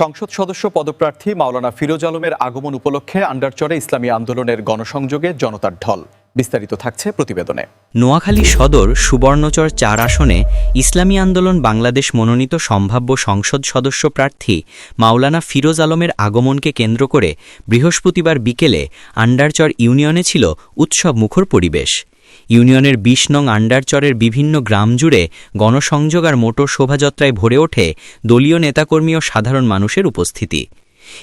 সংসদ সদস্য পদপ্রার্থী মাওলানা ফিরোজ আলমের আগমন উপলক্ষে আন্ডারচরে ইসলামী আন্দোলনের গণসংযোগে জনতার ঢল। বিস্তারিত থাকছে প্রতিবেদনে। নোয়াখালী সদর সুবর্ণচর চার আসনে ইসলামী আন্দোলন বাংলাদেশ মনোনীত সম্ভাব্য সংসদ সদস্য প্রার্থী মাওলানা ফিরোজ আলমের আগমনকে কেন্দ্র করে বৃহস্পতিবার বিকেলে আন্ডারচর ইউনিয়নে ছিল উৎসব মুখর পরিবেশ। ইউনিয়নের বিশ নং আন্ডারচরের বিভিন্ন গ্রাম জুড়ে গণসংযোগ আর মোটর শোভাযাত্রায় ভরে ওঠে দলীয় নেতাকর্মী ও সাধারণ মানুষের উপস্থিতি।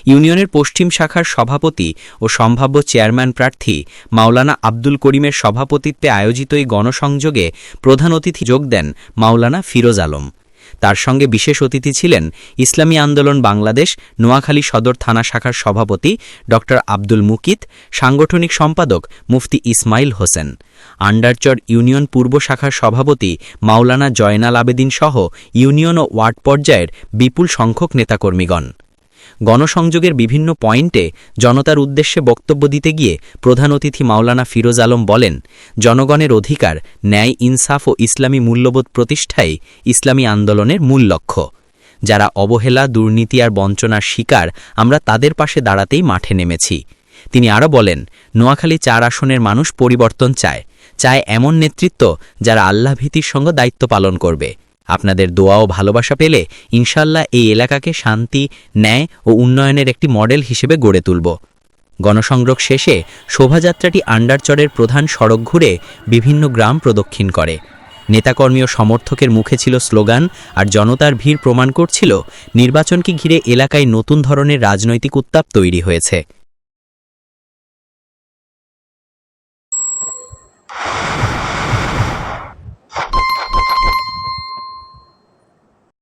ইউনিয়নের পশ্চিম শাখার সভাপতি ও সম্ভাব্য চেয়ারম্যান প্রার্থী মাওলানা আব্দুল করিমের সভাপতিত্বে আয়োজিত এই গণসংযোগে প্রধান অতিথি যোগ দেন মাওলানা ফিরোজ আলম। তার সঙ্গে বিশেষ অতিথি ছিলেন ইসলামী আন্দোলন বাংলাদেশ নোয়াখালী সদর থানা শাখার সভাপতি ড. আব্দুল মুকিত, সাংগঠনিক সম্পাদক মুফতি ইসমাইল হোসেন। আন্ডারচর ইউনিয়ন পূর্ব শাখার সভাপতি মাওলানা জয়নাল আবেদিন সহ ইউনিয়ন ও ওয়ার্ড পর্যায়ের বিপুল সংখ্যক নেতাকর্মীগণ। গণসংযোগের বিভিন্ন পয়েন্টে জনতার উদ্দেশ্যে বক্তব্য দিতে গিয়ে প্রধান অতিথি মাওলানা ফিরোজ আলম বলেন, জনগণের অধিকার, ন্যায়, ইনসাফ ও ইসলামী মূল্যবোধ প্রতিষ্ঠাই ইসলামী আন্দোলনের মূল লক্ষ্য। যারা অবহেলা, দুর্নীতি আর বঞ্চনার শিকার, আমরা তাদের পাশে দাঁড়াতেই মাঠে নেমেছি। তিনি আরও বলেন, নোয়াখালী চার আসনের মানুষ পরিবর্তন চায় চায় এমন নেতৃত্ব যারা আল্লাহ ভীতির সঙ্গে দায়িত্ব পালন করবে। আপনাদের দোয়া ও ভালোবাসা পেলে ইনশাল্লাহ এই এলাকাকে শান্তি, ন্যায় ও উন্নয়নের একটি মডেল হিসেবে গড়ে তুলব। গণসংগ্রহ শেষে শোভাযাত্রাটি আন্ডারচরের প্রধান সড়ক ঘুরে বিভিন্ন গ্রাম প্রদক্ষিণ করে। নেতাকর্মী ও সমর্থকের মুখে ছিল স্লোগান, আর জনতার ভিড় প্রমাণ করছিল, নির্বাচনকে ঘিরে এলাকায় নতুন ধরনের রাজনৈতিক উত্তাপ তৈরি হয়েছে।